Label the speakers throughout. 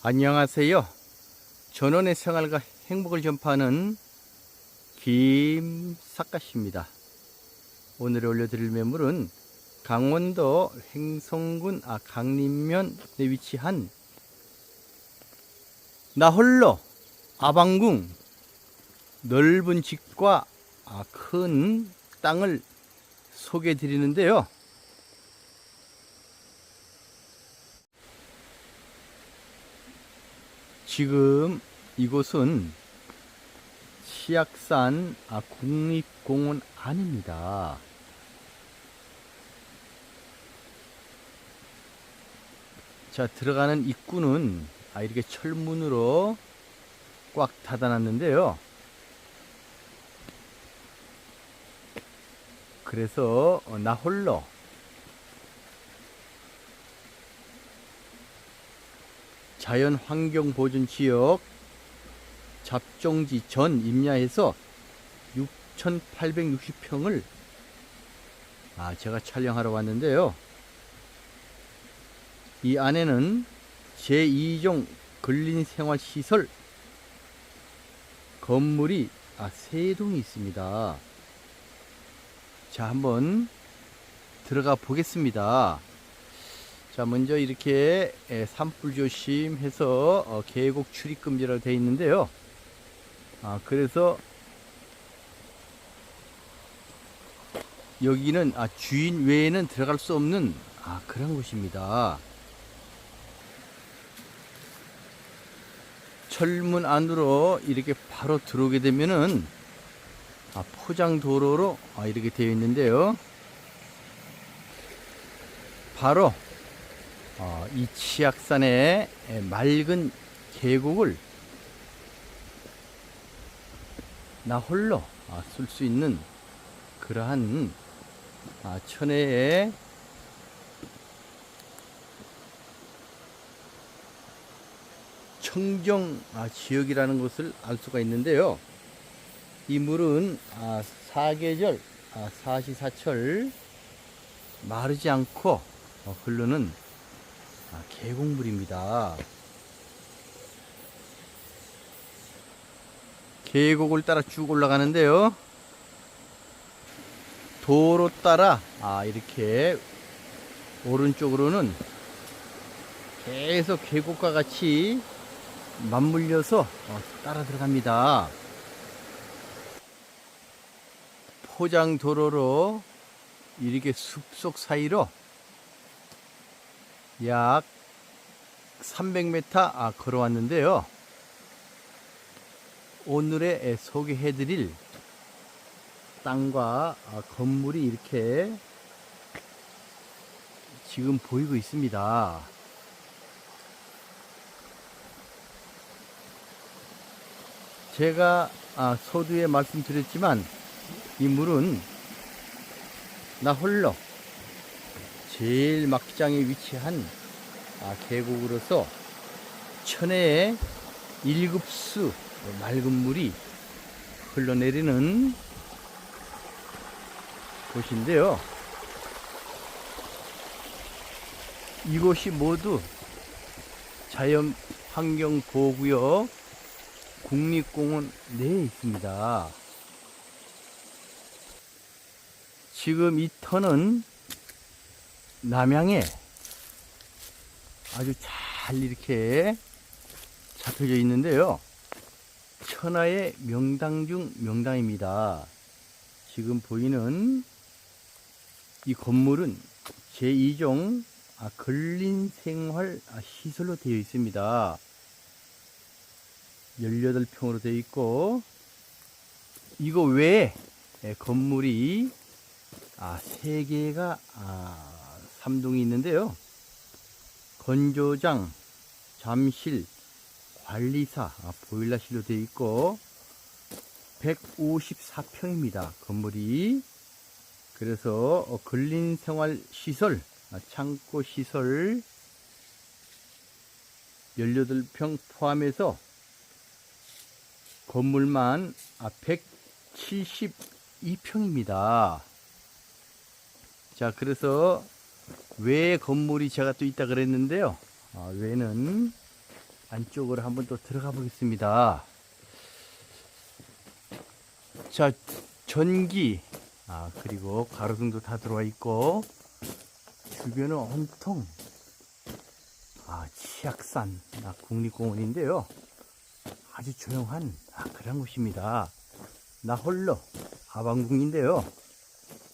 Speaker 1: 안녕하세요. 전원의 생활과 행복을 전파하는 김사카씨입니다. 오늘 올려드릴 매물은 강원도 횡성군 아, 강림면에 위치한 나홀로 아방궁 넓은 집과 아, 큰 땅을 소개해 드리는데요. 지금 이곳은 치악산 아, 국립공원 안입니다. 자, 들어가는 입구는 아, 이렇게 철문으로 꽉 닫아놨는데요. 그래서 어, 나 홀로 자연 환경 보존 지역 잡종지 전 임야에서 6,860평을 아, 제가 촬영하러 왔는데요. 이 안에는 제2종 근린생활시설 건물이 아, 세 동이 있습니다. 자, 한번 들어가 보겠습니다. 자, 먼저 이렇게 에, 산불 조심해서 어, 계곡 출입 금지라고 되어 있는데요. 아, 그래서 여기는 아, 주인 외에는 들어갈 수 없는 아, 그런 곳입니다. 철문 안으로 이렇게 바로 들어오게 되면은 아, 포장 도로로 아, 이렇게 되어 있는데요. 바로 어, 이 치악산의 에, 맑은 계곡을 나 홀로 아, 쓸수 있는 그러한 아, 천혜의 청정 아, 지역이라는 것을 알 수가 있는데요. 이 물은 아, 사계절, 아, 사시사철 마르지 않고 어, 흐르는 아, 계곡물입니다. 계곡을 따라 쭉 올라가는데요. 도로 따라 아, 이렇게 오른쪽으로는 계속 계곡과 같이 맞물려서 어, 따라 들어갑니다. 포장 도로로 이렇게 숲속 사이로 약 300m 아, 걸어왔는데요. 오늘의 소개해드릴 땅과 아, 건물이 이렇게 지금 보이고 있습니다. 제가 아, 서두에 말씀드렸지만 이 물은 나 홀로 제일 막장에 위치한 아, 계곡으로서 천혜의 1급수 맑은 물이 흘러내리는 곳인데요. 이곳이 모두 자연 환경 보호구역 국립공원 내에 있습니다. 지금 이 터는 남양에 아주 잘 이렇게 잡혀져 있는데요. 천하의 명당 중 명당입니다. 지금 보이는 이 건물은 제2종 아, 근린생활 아, 시설로 되어 있습니다. 18평으로 되어 있고, 이거 외에 예, 건물이 아, 3개가 아, 3동이 있는데요. 건조장, 잠실, 관리사, 아, 보일러실로 되어 있고 154평입니다. 건물이 그래서 어, 근린생활 시설, 아, 창고 시설 18평 포함해서 건물만 아, 172평입니다. 자, 그래서 외 건물이 제가 또 있다 그랬는데요. 아, 외는 안쪽으로 한번 또 들어가 보겠습니다. 자, 전기, 아, 그리고 가로등도 다 들어와 있고, 주변은 온통, 아, 치악산, 아, 국립공원인데요. 아주 조용한, 아, 그런 곳입니다. 나 홀로, 하방궁인데요.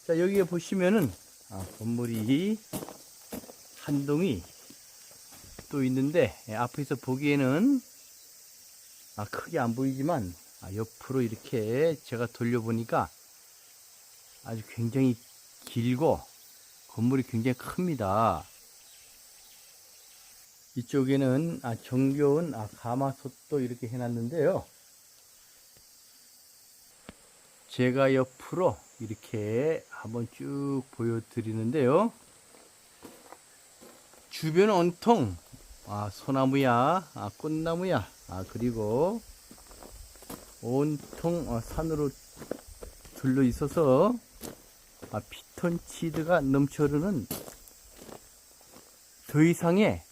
Speaker 1: 자, 여기에 보시면은, 아, 건물이 한 동이 또 있는데, 예, 앞에서 보기에는, 아, 크게 안 보이지만, 아, 옆으로 이렇게 제가 돌려보니까 아주 굉장히 길고 건물이 굉장히 큽니다. 이쪽에는 아, 정겨운 아, 가마솥도 이렇게 해놨는데요. 제가 옆으로 이렇게 한번 쭉 보여드리는데요. 주변 온통 아, 소나무야, 아, 꽃나무야, 아, 그리고 온통 어, 산으로 둘러 있어서 아, 피톤치드가 넘쳐흐르는 더 이상의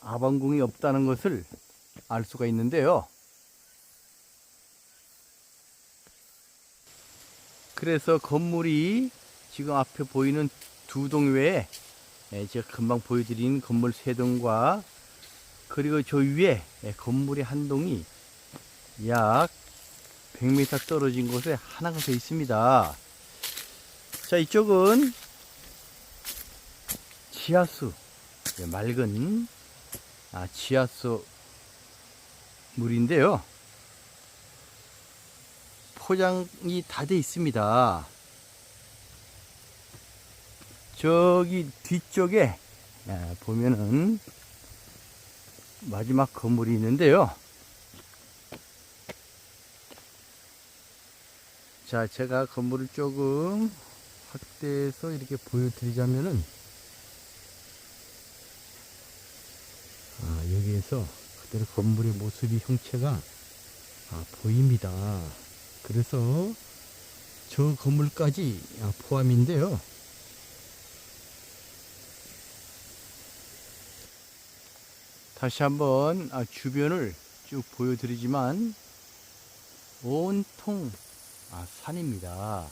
Speaker 1: 아방궁이 없다는 것을 알 수가 있는데요. 그래서 건물이 지금 앞에 보이는 두 동 외에 예, 제가 금방 보여드린 건물 세 동과 그리고 저 위에 예, 건물이 한 동이 약 100m 떨어진 곳에 하나가 더 있습니다. 자, 이쪽은 지하수, 예, 맑은 아, 지하수 물인데요. 포장이 다 돼 있습니다. 저기 뒤쪽에 예, 보면은 마지막 건물이 있는데요. 자, 제가 건물을 조금 확대해서 이렇게 보여드리자면은, 아, 여기에서 그대로 건물의 모습이 형체가 아, 보입니다. 그래서 저 건물까지 아, 포함인데요. 다시 한번 아, 주변을 쭉 보여드리지만 온통 아, 산입니다.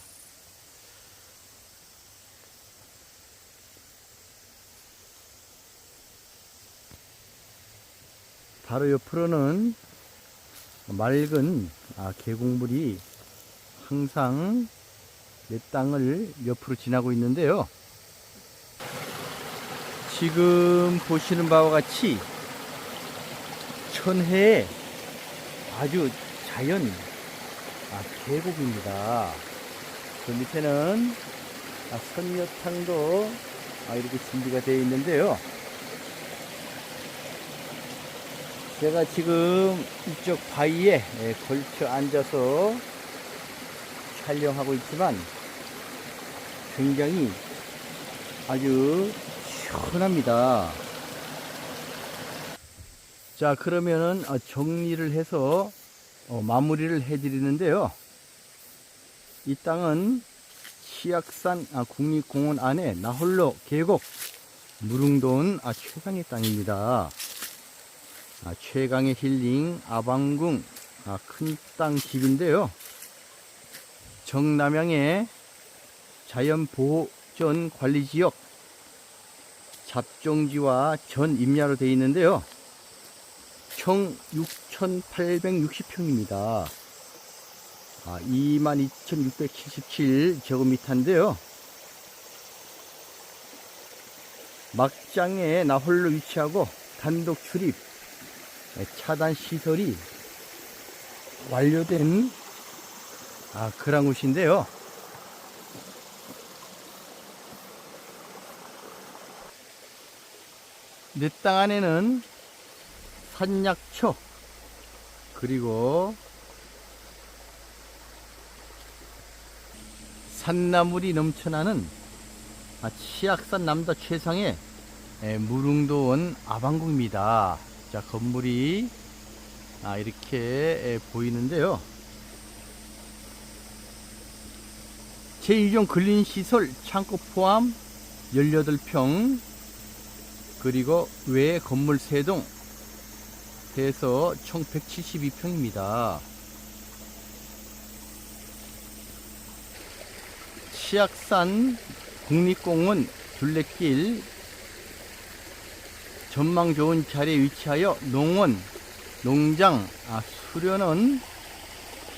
Speaker 1: 바로 옆으로는 맑은 아, 계곡물이 항상 내 땅을 옆으로 지나고 있는데요. 지금 보시는 바와 같이 천혜의 아주 자연 아, 계곡입니다. 그 밑에는 아, 선녀탕도 아, 이렇게 준비가 되어 있는데요. 제가 지금 이쪽 바위에 예, 걸쳐 앉아서 촬영하고 있지만 굉장히 아주 시원합니다. 자, 그러면은 어, 정리를 해서 어, 마무리를 해드리는데요. 이 땅은 치악산 아, 국립공원 안에 나홀로 계곡 무릉도원 아, 최강의 땅입니다. 아, 최강의 힐링 아방궁 아, 큰 땅 집인데요. 정남향의 자연보호전 관리지역 잡종지와 전 임야로 되어 있는데요. 총 6,860평입니다. 아, 22,677 제곱미터인데요. 막장에 나 홀로 위치하고 단독 출입, 차단 시설이 완료된 아, 그런 곳인데요. 내 땅 안에는 산약초 그리고 산나물이 넘쳐나는 아, 치악산 남도 최상의 에, 무릉도원 아방궁입니다. 자 건물이 아, 이렇게 에, 보이는데요. 제1종 근린시설 창고 포함 18평 그리고 외 건물 3동 해서 총 172평입니다. 치악산 국립공원 둘레길 전망 좋은 자리에 위치하여 농원, 농장, 아, 수련원,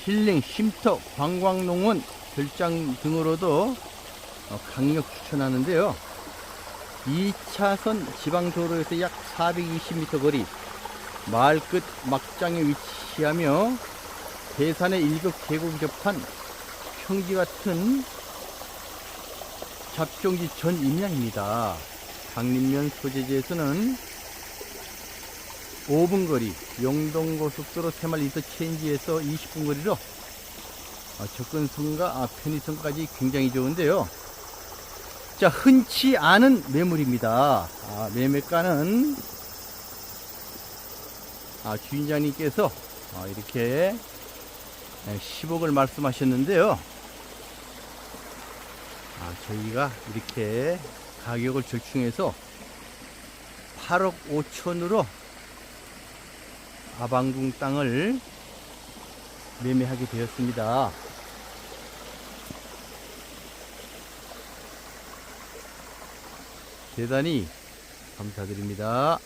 Speaker 1: 힐링, 쉼터, 관광농원, 별장 등으로도 어, 강력 추천하는데요. 2차선 지방도로에서 약 420m 거리, 마을 끝 막장에 위치하며 대산의 일급 계곡 접한 평지 같은 잡종지 전 임양입니다. 강림면 소재지에서는 5분 거리, 영동고속도로 새마을 인터체인지에서 20분 거리로 어, 접근성과 아, 편의성까지 굉장히 좋은데요. 자, 흔치 않은 매물입니다. 아, 매매가는 아, 주인장님께서 아, 이렇게 10억을 말씀하셨는데요. 아, 저희가 이렇게 가격을 절충해서 8억 5천으로 아방궁 땅을 매매하게 되었습니다. 대단히 감사드립니다.